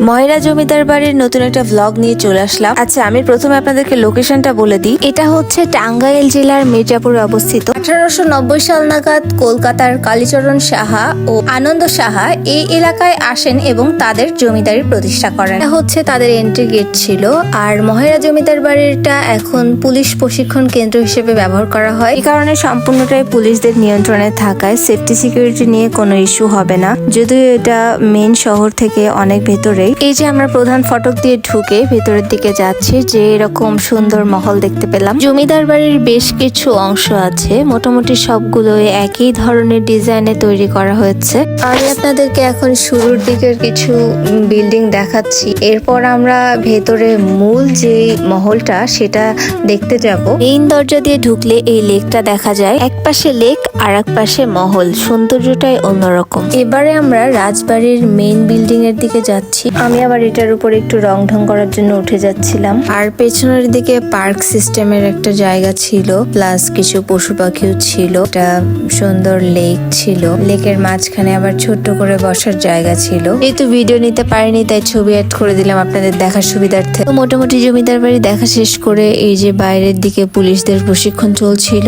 ময়রা জমিদার বাড়ির নতুন একটা ভ্লগ নিয়ে চলে আসলাম। আচ্ছা আমি প্রথমে আপনাদেরকে লোকেশনটা বলে দিই। এটা হচ্ছে টাঙ্গাইল জেলার মির্জাপুরে অবস্থিত। আঠারোশো নব্বই সাল নাগাদ কলকাতার কালীচরণ সাহা ও আনন্দ সাহা এই এলাকায় আসেন এবং তাদের জমিদারি প্রতিষ্ঠা করেন। এটা হচ্ছে তাদের এন্ট্রি গেট ছিল। আর মহেরা জমিদার বাড়িটা এখন পুলিশ প্রশিক্ষণ কেন্দ্র হিসেবে ব্যবহার করা হয়। এই কারণে সম্পূর্ণটাই পুলিশদের নিয়ন্ত্রণে থাকায় সেফটি সিকিউরিটি নিয়ে কোনো ইস্যু হবে না। যদিও এটা মেন শহর থেকে অনেক ভেতরেই এই যে আমরা প্রধান ফটক দিয়ে ঢুকে ভেতরের দিকে যাচ্ছি, যে এরকম সুন্দর মহল দেখতে পেলাম। জমিদার বাড়ির বেশ কিছু অংশ আছে, মোটামুটি সবগুলো একই ধরনের ডিজাইনে তৈরি করা হয়েছে। আমি আপনাদেরকে এখন শুরুর দিকের কিছু বিল্ডিং দেখাচ্ছি। এরপর আমরা ভেতরে মূল যে মহলটা, সেটা দেখতে যাব। মেইন দরজা দিয়ে ঢুকলে এই লেকটা দেখা যায়। এক পাশে লেক আর এক পাশে মহল। সৌন্দর্যটাই অন্যরকম। এবারে আমরা রাজবাড়ির মেইন বিল্ডিং এর দিকে যাচ্ছি। আমি আবার এটার উপর একটু রং ঢং করার জন্য উঠে যাচ্ছিলাম। আর পেছনের দিকে পার্ক সিস্টেমের একটা জায়গা ছিল, প্লাস কিছু পশু পাখিও ছিল। একটা সুন্দর লেক ছিল। লেকের মাঝখানে আবার ছোট্ট করে বসার জায়গা ছিল। যেহেতু ভিডিও নিতে পারিনি, তাই ছবি অ্যাড করে দিলাম আপনাদের দেখার সুবিধার্থে। মোটামুটি জমিদার বাড়ি দেখা শেষ করে এই যে বাইরের দিকে পুলিশদের প্রশিক্ষণ চলছিল।